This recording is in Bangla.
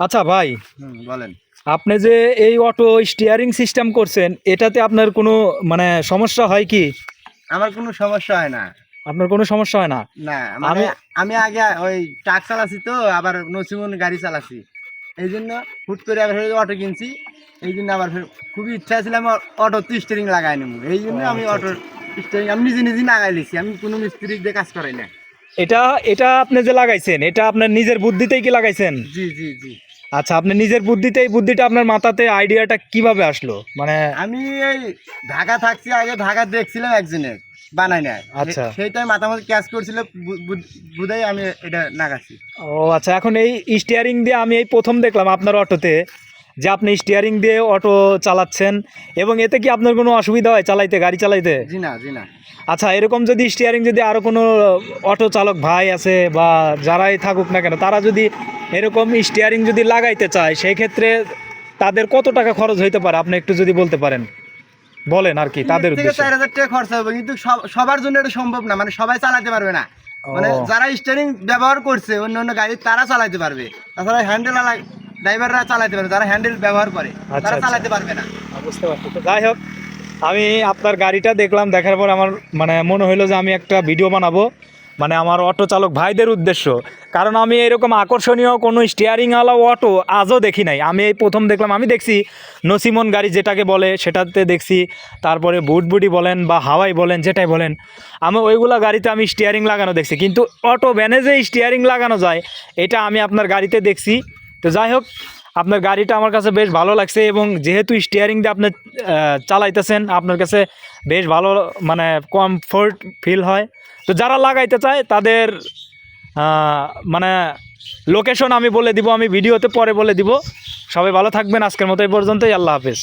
আচ্ছা ভাই হুম বলেন। আপনি যে এই অটো স্টিয়ারিং সিস্টেম করছেন এটাতে আপনার কোনো মানে সমস্যা হয় কি? আমার কোনো সমস্যা হয় না। আপনার কোনো সমস্যা হয় না? না মানে আমি- আমি আগে ওই ট্রাক চালাচ্ছি তো আবার নসিমন গাড়ি চালাচ্ছি এই জন্য হুট করে আবার অটো কিনছি। এই জন্য আবার খুবই ইচ্ছা ছিল আমি অটো স্টিয়ারিং লাগাই নেব। এই জন্য আমি আচ্ছা, অটো স্টিয়ারিং আমি নিজে নিজে লাগাই লিছি আমি কোনো মিস্ত্রি দিয়ে কাজ করাই না এটা এটা আপনি যে লাগাইছেন এটা আপনার নিজের বুদ্ধিতেই কি লাগাইছেন? জি জি জি। আচ্ছা আপনি নিজের বুদ্ধিতেই বুদ্ধিটা আপনার মাথাতে আইডিয়াটা কীভাবে আসলো? মানে আমি এই ঢাকা থাকছি আগে ঢাকা দেখছিলাম একজনের বানাই না আচ্ছা। সেই টাইম মাথা মধ্যে ক্যাচ করছিল বুধাই আমি এটা নাগাছি ও আচ্ছা এখন এই স্টিয়ারিং দিয়ে আমি এই প্রথম দেখলাম আপনার অটোতে যে আপনি স্টিয়ারিং দিয়ে অটো চালাচ্ছেন এবং এতে কি আপনার কোনো অসুবিধা হয় চালাইতে গাড়ি চালাইতে? জি না জি না। আচ্ছা এরকম যদি স্টিয়ারিং যদি আরও কোনো অটো চালক ভাই আছে বা যারাই থাকুক না কেন তারা যদি এরকম স্টিয়ারিং যদি লাগাইতে চায় সেই ক্ষেত্রে তাদের কত টাকা খরচ হইতে পারে? আপনি একটু যদি বলতে পারেন। বলেন আর কি তাদের উদ্দেশ্যে। চার হাজার টাকা খরচা হবে। কিন্তু সবার জন্য এটা সম্ভব না। মানে সবাই চালাতে পারবে না। মানে যারা স্টিয়ারিং ব্যবহার করছে অন্য অন্য গাড়ি তারা চালাতে পারবে। তাছাড়া হ্যান্ডেল ড্রাইভাররা চালাতে পারবে। যারা হ্যান্ডেল ব্যবহার করে আচ্ছা, তারা আচ্ছা। চালাতে পারবে না। বুঝতে পারছি। যাই হোক আমি আপনার গাড়িটা দেখলাম দেখার পর আমার মানে মনে হলো যে আমি একটা ভিডিও বানাবো। মানে আমার অটো চালক ভাইদের উদ্দেশ্য। কারণ আমি এরকম আকর্ষণীয় কোনো স্টিয়ারিংওয়ালা অটো আজও দেখি নাই। আমি এই প্রথম দেখলাম, আমি দেখছি নসিমন গাড়ি যেটাকে বলে, সেটাতে দেখছি, তারপরে বুটবুটি বলেন বা হাওয়াই বলেন, যেটাই বলেন, আমি ওইগুলা গাড়িতে আমি স্টিয়ারিং লাগানো দেখছি। কিন্তু অটো ভ্যানে যে স্টিয়ারিং লাগানো যায়, এটা আমি আপনার গাড়িতে দেখছি। তো যাই হোক আপনার গাড়িটা আমার কাছে বেশ ভালো লাগছে এবং যেহেতু স্টিয়ারিং দিয়ে আপনি চালাইতেছেন, আপনার কাছে বেশ ভালো মানে কমফোর্ট ফিল হয়। তো যারা লাগাইতে চায়, তাদের মানে লোকেশন আমি বলে দিব, আমি ভিডিওতে পরে বলে দিব। সবাই ভালো থাকবেন, আজকের মতো এই পর্যন্তই, আল্লাহ হাফেজ।